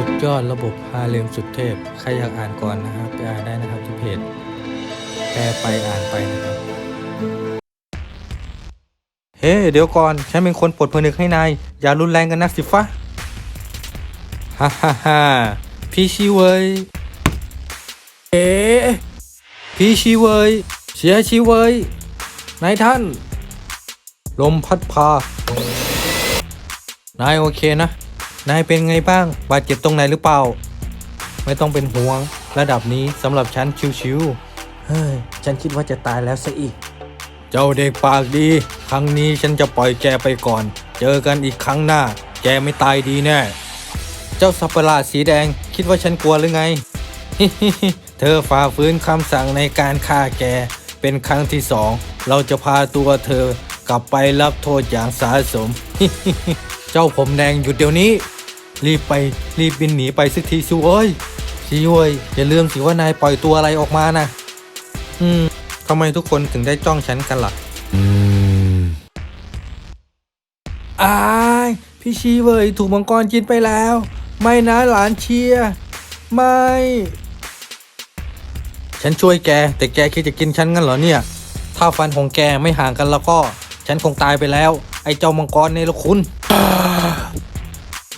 สุดยอดระบบฮาเลมสุดเทพ ใครอยากอ่านก่อนนะครับไปอ่านได้นะครับที่เพจแปลไปอ่านไปนะครับ เฮ้ เดี๋ยวก่อน ฉันเป็นคนปลดผนึกให้นาย อย่ารุนแรงกันนักสิฟะฮ่าฮ่าฮ่าพี่ชีเวยเอ๋พี่ชีเวยเสียชีเวยนายท่าน ลมพัดพา นายโอเคนะ นายเป็นไงบ้าง บาดเจ็บตรงไหนหรือเปล่า ไม่ต้องเป็นห่วง ระดับนี้สำหรับฉันชิวๆเฮ้ย ฉันคิดว่าจะตายแล้วซะอีก เจ้าเด็กปากดี ครั้งนี้ฉันจะปล่อยแกไปก่อน เจอกันอีกครั้งหน้า แกไม่ตายดีแน่ เจ้าสัตว์ประหลาดสีแดง คิดว่าฉันกลัวหรือไง เธอฝ่าฝืนคำสั่งในการฆ่าแก เป็นครั้งที่สอง เราจะพาตัวเธอกลับไปรับโทษอย่างสาสม เจ้าผมแดงหยุดเดี๋ยวนี้ รีบไปรีบบินหนีไปสักทีสิเว้ยสิเว้ยอย่าลืมสิว่านายปล่อยตัวอะไรออกมานะอืมทำไมทุกคนถึงได้จ้องฉันกันล่ะอืมอายพี่ชีเวยถูกมังกรกินไปแล้ว ไม่นะหลานเชียร์ไม่ ฉันช่วยแก แต่แกคิดจะกินฉันงั้นเหรอเนี่ย ถ้าฟันของแกไม่ห่างกันแล้วก็ ฉันคงตายไปแล้ว ไอ้เจ้ามังกรในละคุณ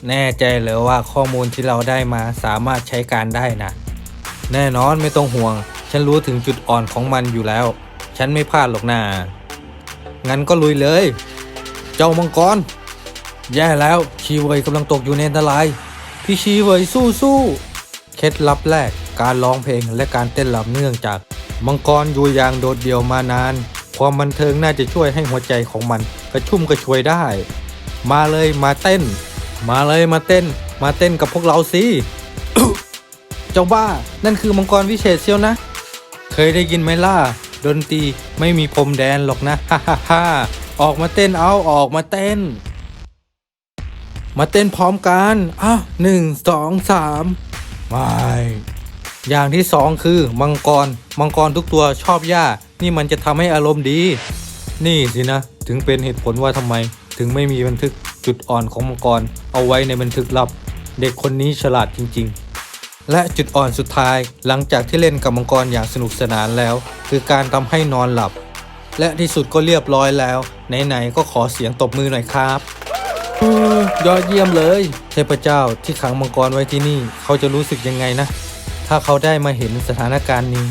แน่ใจเหรอว่าข้อมูลที่เราได้มาสามารถใช้การได้นะ แน่นอนไม่ต้องห่วง ฉันรู้ถึงจุดอ่อนของมันอยู่แล้ว ฉันไม่พลาดหรอกนางั้นก็ลุยเลย เจ้ามังกร แย่แล้วชีเวยกำลังตกอยู่ในอันตราย พี่ชีเวยสู้สู้เคล็ดลับแรกการร้องเพลงและการเต้นรำเนื่องจากมังกรอยู่อย่างโดดเดี่ยวมานาน ความบันเทิงน่าจะช่วยให้หัวใจของมันกระชุ่มกระชวยได้ มาเลยมาเต้น มาเลยมาเต้น มาเต้นกับพวกเราสิเจ้าบ้า นั่นคือมังกรวิเศษเชียวนะ เคยได้ยินไหมล่ะ ดนตรีไม่มีพรมแดนหรอกนะฮ่าฮ่าฮ่าออกมาเต้นเอาออกมาเต้น มาเต้นพร้อมกันอ้าวหนึ่งสองสามไม่อย่างที่สองคือมังกร มังกรทุกตัวชอบหญ้า นี่มันจะทำให้อารมณ์ดี นี่สินะ ถึงเป็นเหตุผลว่าทำไม ถึงไม่มีบันทึก จุดอ่อนของมังกรเอาไว้ในบันทึกลับ เด็กคนนี้ฉลาดจริง ๆ และจุดอ่อนสุดท้ายหลังจากที่เล่นกับมังกรอย่างสนุกสนานแล้ว คือการทำให้นอนหลับ และที่สุดก็เรียบร้อยแล้ว ไหนๆก็ขอเสียงตบมือหน่อยครับยอดเยี่ยมเลย เทพเจ้าที่ขังมังกรไว้ที่นี่เขาจะรู้สึกยังไงนะ ถ้าเขาได้มาเห็นสถานการณ์นี้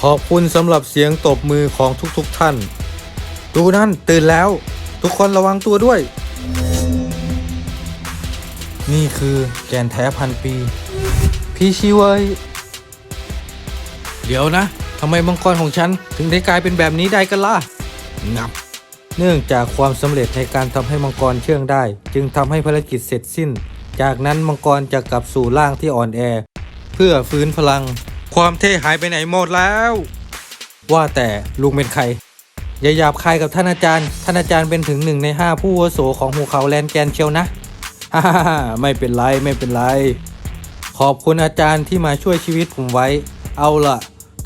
ขอบคุณสำหรับเสียงตบมือของทุกๆท่าน ดูนั่นตื่นแล้ว ทุกคนระวังตัวด้วย นี่คือแกนแท้พันปี พี่ชีเวยเดี๋ยวนะทำไมมังกรของฉันถึงได้กลายเป็นแบบนี้ได้กันล่ะงับ เนื่องจากความสำเร็จในการทำให้มังกรเชื่องได้ จึงทำให้ภารกิจเสร็จสิ้น จากนั้นมังกรจะกลับสู่ร่างที่อ่อนแอ เพื่อฟื้นพลัง ความเท่หายไปไหนหมดแล้ว ว่าแต่ลุงเป็นใครอย่าหยาบคายกับท่านอาจารย์ ท่านอาจารย์เป็นถึงหนึ่งในห้าผู้วุโสของภูเขาแลนแกนเชียวนะ ไม่เป็นไรไม่เป็นไร ขอบคุณอาจารย์ที่มาช่วยชีวิตผมไว้ เอาล่ะ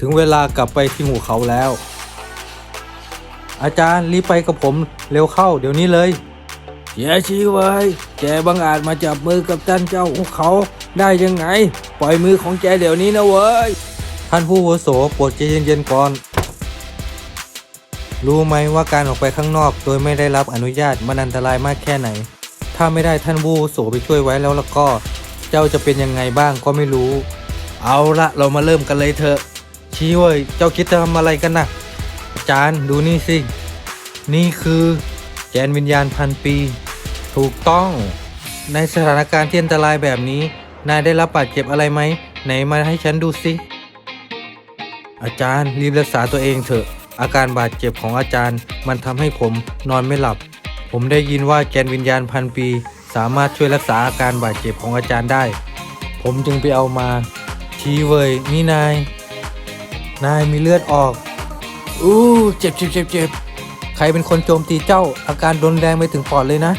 ถึงเวลากลับไปที่หูเขาแล้ว อาจารย์รีบไปกับผมเร็วเข้าเดี๋ยวนี้เลยเสียชีไว้ยแกบังอาจมาจับมือกับท่านเจ้าของเขาได้ยังไง ปล่อยมือของแกเดี๋ยวนี้นะเว้ย ท่านผู้อาวุโสโปรดใจเย็นๆก่อน รู้ไหมว่าการออกไปข้างนอกโดยไม่ได้รับอนุญาตมันอันตรายมากแค่ไหน ถ้าไม่ได้ท่านผู้อาวุโสไปช่วยไว้แล้วแล้วก็เจ้าจะเป็นยังไงบ้างก็ไม่รู้ เอาละเรามาเริ่มกันเลยเถอะ ชี้เว้ยเจ้าคิดจะทำอะไรกันนะอาจารย์ดูนี่สิ นี่คือแกนวิญญาณพันปี ถูกต้อง ในสถานการณ์ที่อันตรายแบบนี้ นายได้รับบาดเจ็บอะไรไหม ไหนมาให้ฉันดูสิอาจารย์รีบรักษาตัวเองเถอะ อาการบาดเจ็บของอาจารย์ มันทำให้ผมนอนไม่หลับ ผมได้ยินว่าแกนวิญญาณพันปี สามารถช่วยรักษาอาการบาดเจ็บของอาจารย์ได้ ผมจึงไปเอามาทีเวยนี่นาย นายมีเลือดออก อู้เจ็บเจ็บเจ็บเจ็บใครเป็นคนโจมตีเจ้า อาการรุนแรงไปถึงปอดเลยนะ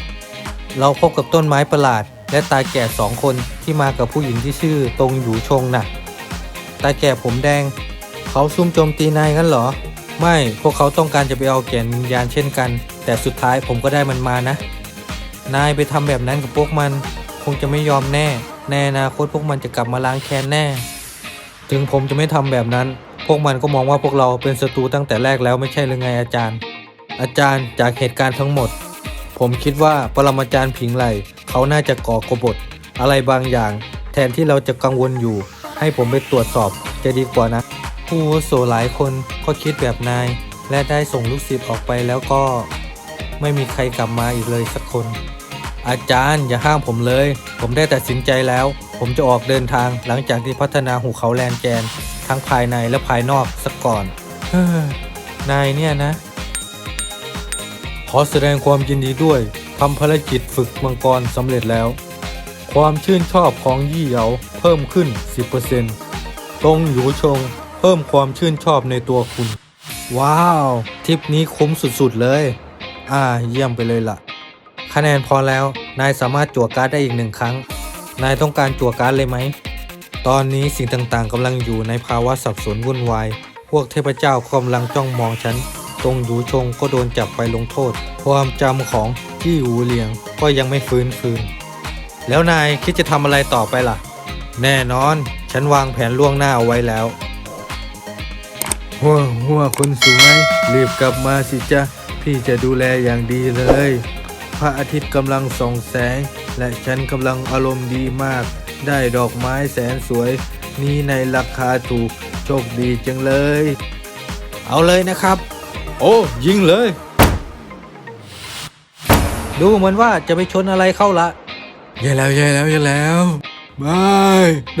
เราพบกับต้นไม้ประหลาด และตาแก่สองคนที่มากับผู้หญิงที่ชื่อตรงหยูชงน่ะ ตาแก่ผมแดง เขาซุ่มโจมตีนายงั้นเหรอ ไม่ พวกเขาต้องการจะไปเอาแก่นวิญญาณเช่นกัน แต่สุดท้ายผมก็ได้มันมานะ นายไปทำแบบนั้นกับพวกมัน คงจะไม่ยอมแน่ในอนาคตพวกมันจะกลับมาล้างแค้นแน่ ถึงผมจะไม่ทำแบบนั้น พวกมันก็มองว่าพวกเราเป็นศัตรูตั้งแต่แรกแล้วไม่ใช่หรือไงอาจารย์ อาจารย์จากเหตุการณ์ทั้งหมด ผมคิดว่าปรมาจารย์ผิงไหลเขาน่าจะก่อกบฏ อะไรบางอย่าง แทนที่เราจะกังวลอยู่ ให้ผมไปตรวจสอบจะดีกว่านะผู้อาวุโสหลายคนก็คิดแบบนาย และได้ส่งลูกศิษย์ออกไปแล้วก็ ไม่มีใครกลับมาอีกเลยสักคน อาจารย์อย่าห้ามผมเลย ผมได้ตัดสินใจแล้ว ผมจะออกเดินทางหลังจากที่พัฒนาหูเขาแลนแกน ทั้งภายในและภายนอกสักก่อนเฮ้อนายเนี่ยนะ ขอแสดงความยินดีด้วยทำภารกิจฝึกมังกรสำเร็จแล้ว ความชื่นชอบของยี่เหยาเพิ่มขึ้น 10%ตรงหยูชงเพิ่มความชื่นชอบในตัวคุณ ว้าว ทริปนี้คุ้มสุดๆเลย อ่า เยี่ยมไปเลยล่ะ คะแนนพอแล้ว นายสามารถจั่วการ์ดได้อีกหนึ่งครั้ง นายต้องการจั่วการ์ดเลยไหม ตอนนี้สิ่งต่างๆกำลังอยู่ในภาวะสับสนวุ่นวาย พวกเทพเจ้ากำลังจ้องมองฉัน ตรงหยูชงก็โดนจับไปลงโทษ ความจำของจี้หูเหลียงก็ยังไม่ฟื้นคืน แล้วนายคิดจะทำอะไรต่อไปล่ะ แน่นอน ฉันวางแผนล่วงหน้าเอาไว้แล้ว หัวหัวคนสวยรีบกลับมาสิจ๊ะ พี่จะดูแลอย่างดีเลย พระอาทิตย์กำลังส่องแสง และฉันกำลังอารมณ์ดีมาก ได้ดอกไม้แสนสวย นี้ในราคาถูกโชคดีจังเลย เอาเลยนะครับ โอ้ ยิงเลย ดูเหมือนว่าจะไปชนอะไรเข้าละแย่แล้วแย่แล้วแย่แล้วไม่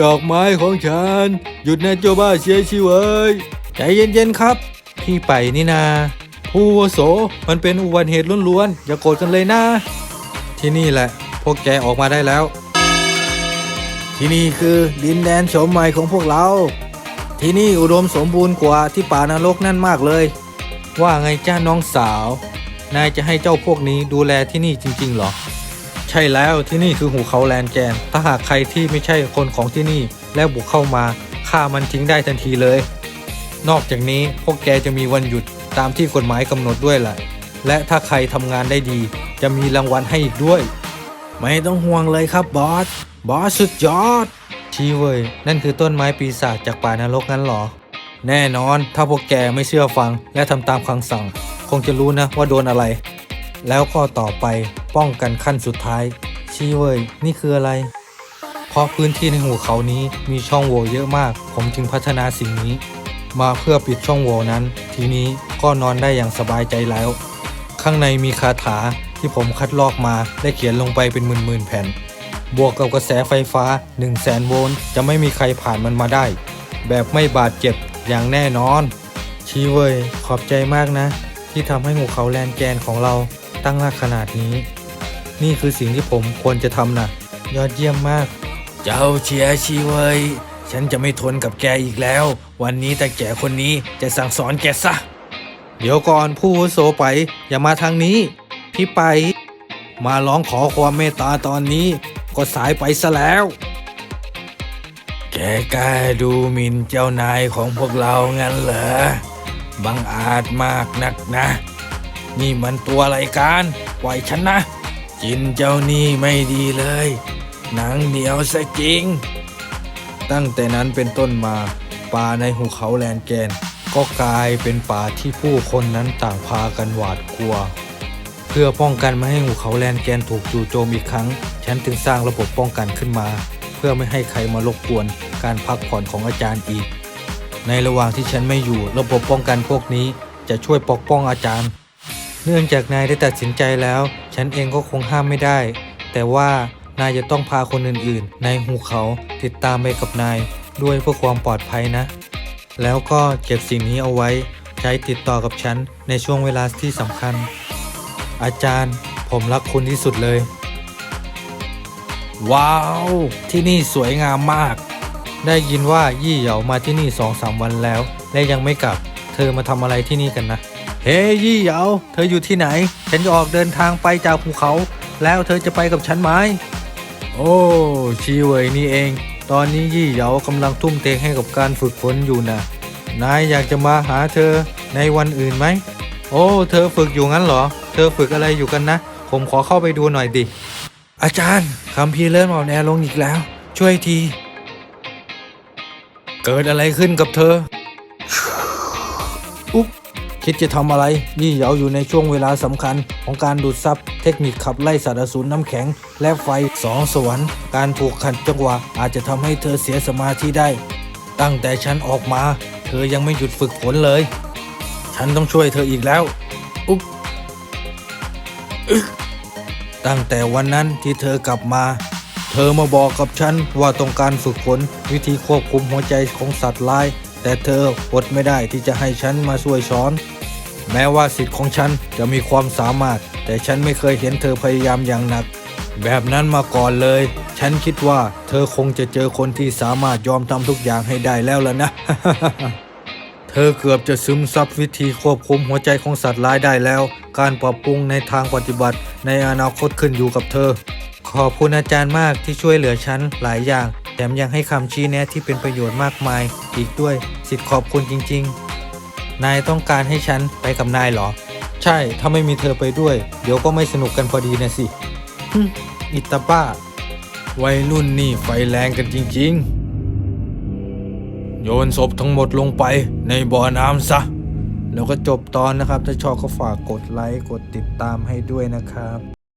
ดอกไม้ของฉัน หยุดนะเจ้าบ้าเชียชิเวยใจเย็นๆครับ พี่ไปนี่นา ผู้อาวุโสมันเป็นอุบัติเหตุล้วนๆอย่าโกรธกันเลยนะ ที่นี่แหละ พวกแกออกมาได้แล้ว ที่นี่คือดินแดนโฉมใหม่ของพวกเรา ที่นี่อุดมสมบูรณ์กว่าที่ป่านรกนั่นมากเลย ว่าไงจ้าน้องสาว นายจะให้เจ้าพวกนี้ดูแลที่นี่จริงๆหรอ ใช่แล้วที่นี่คือหูเขาแลนแกน ถ้าหากใครที่ไม่ใช่คนของที่นี่แล้วบุกเข้ามาฆ่ามันทิ้งได้ทันทีเลย นอกจากนี้พวกแกจะมีวันหยุด ตามที่กฎหมายกำหนดด้วยแหละ และถ้าใครทำงานได้ดี จะมีรางวัลให้อีกด้วย ไม่ต้องห่วงเลยครับบอส บอสสุดยอด ชีเวยนั่นคือต้นไม้ปีศาจจากป่านรกงั้นหรอ แน่นอนถ้าพวกแกไม่เชื่อฟังและทำตามคำสั่ง คงจะรู้นะว่าโดนอะไร แล้วก็ต่อไปป้องกันขั้นสุดท้าย ชีเวยนี่คืออะไรเพราะพื้นที่ในหูเขานี้มีช่องโหว่เยอะมาก ผมจึงพัฒนาสิ่งนี้ มาเพื่อปิดช่องโหว่นั้น ทีนี้ ก็นอนได้อย่างสบายใจแล้ว ข้างในมีคาถาที่ผมคัดลอกมาและเขียนลงไปเป็นหมื่นๆแผ่น บวกกับกระแสไฟฟ้า 1 0 0 0 0แสนโวลต์จะไม่มีใครผ่านมันมาได้ แบบไม่บาดเจ็บอย่างแน่นอน ชีเวยขอบใจมากนะ ที่ทำให้หูเขาแลนแกนของเราตั้งรากขนาดนี้ นี่คือสิ่งที่ผมควรจะทำนะยอดเยี่ยมมาก เจ้าเชียชีเวยฉันจะไม่ทนกับแกอีกแล้ว วันนี้แต่แกคนนี้จะสั่งสอนแกซะ เดี๋ยวก่อนผู้โสไปอย่ามาทางนี้ พี่ไป มาร้องขอความเมตตาตอนนี้ ก็สายไปซะแล้ว แกกล้าดูหมิ่นเจ้านายของพวกเรางั้นเหรอบังอาจมากนักนะ นี่มันตัวอะไรกันปล่อยฉันนะ จินเจ้านี่ไม่ดีเลย หนังเหนียวซะจริง ตั้งแต่นั้นเป็นต้นมาป่าในหุเขาแลนแกน ก็กลายเป็นป่าที่ผู้คนนั้นต่างพากันหวาดกลัว เพื่อป้องกันไม่ให้หุเขาแลนแกนถูกจู่โจมอีกครั้ง ฉันจึงสร้างระบบป้องกันขึ้นมา เพื่อไม่ให้ใครมารบกวนการพักผ่อนของอาจารย์อีก ในระหว่างที่ฉันไม่อยู่ ระบบป้องกันพวกนี้จะช่วยปกป้องอาจารย์ เนื่องจากนายได้ตัดสินใจแล้ว ฉันเองก็คงห้ามไม่ได้ แต่ว่านายจะต้องพาคนอื่นๆ ในหูเขาติดตามไปกับนายด้วยเพื่อความปลอดภัยนะ แล้วก็เก็บสิ่งนี้เอาไว้ใช้ติดต่อกับฉันในช่วงเวลาที่สำคัญ อาจารย์ผมรักคุณที่สุดเลย ว้าว ที่นี่สวยงามมาก ได้ยินว่ายี่เหยามาที่นี่สองสามวันแล้ว และยังไม่กลับ เธอมาทำอะไรที่นี่กันนะ เฮ้ยยี่เหยาเธออยู่ที่ไหน ฉันจะออกเดินทางไปจากภูเขา แล้วเธอจะไปกับฉันไหมโอ้ชีเวยนี่เอง ตอนนี้ยี่เหยากำลังทุ่มเทให้กับการฝึกฝนอยู่นะนายอยากจะมาหาเธอในวันอื่นไหม โอ้ เธอฝึกอยู่งั้นเหรอ เธอฝึกอะไรอยู่กันนะ ผมขอเข้าไปดูหน่อยดิ อาจารย์คำพีเริ่มอ่อนแอลงอีกแล้ว ช่วยที เกิดอะไรขึ้นกับเธอ อุ๊บ คิดจะทำอะไรนี่เหยาอยู่ในช่วงเวลาสำคัญของการดูดซับเทคนิคขับไล่สัตว์อสูรน้ำแข็ง และไฟสองสวรรค์ การถูกขัดจังหวะอาจจะทำให้เธอเสียสมาธิได้ ตั้งแต่ฉันออกมา เธอยังไม่หยุดฝึกฝนเลย ฉันต้องช่วยเธออีกแล้ว อุ๊บตั้งแต่วันนั้นที่เธอกลับมา เธอมาบอกกับฉันว่าต้องการฝึกฝนวิธีควบคุมหัวใจของสัตว์ร้ายแต่เธออดไม่ได้ที่จะให้ฉันมาช่วยสอน แม้ว่าสิทธิ์ของฉันจะมีความสามารถ แต่ฉันไม่เคยเห็นเธอพยายามอย่างหนัก แบบนั้นมาก่อนเลย ฉันคิดว่าเธอคงจะเจอคนที่สามารถยอมทำทุกอย่างให้ได้แล้วล่ะนะ เธอเกือบจะซึมซับวิธีควบคุมหัวใจของสัตว์ร้ายได้แล้ว การปรับปรุงในทางปฏิบัติในอนาคตขึ้นอยู่กับเธอ ขอบคุณอาจารย์มากที่ช่วยเหลือฉันหลายอย่างแถมยังให้คำชี้แนะที่เป็นประโยชน์มากมาย อีกด้วย สิทธิ์ขอบคุณจริง ๆ นายต้องการให้ฉันไปกับนายเหรอ ใช่ ถ้าไม่มีเธอไปด้วย เดี๋ยวก็ไม่สนุกกันพอดีนะสิอิตาบ้า วัยรุ่นนี่ไฟแรงกันจริง ๆ โยนศพทั้งหมดลงไปในบ่อน้ำซะ แล้วก็จบตอนนะครับ ถ้าชอบก็ฝากกดไลค์ กดติดตามให้ด้วยนะครับ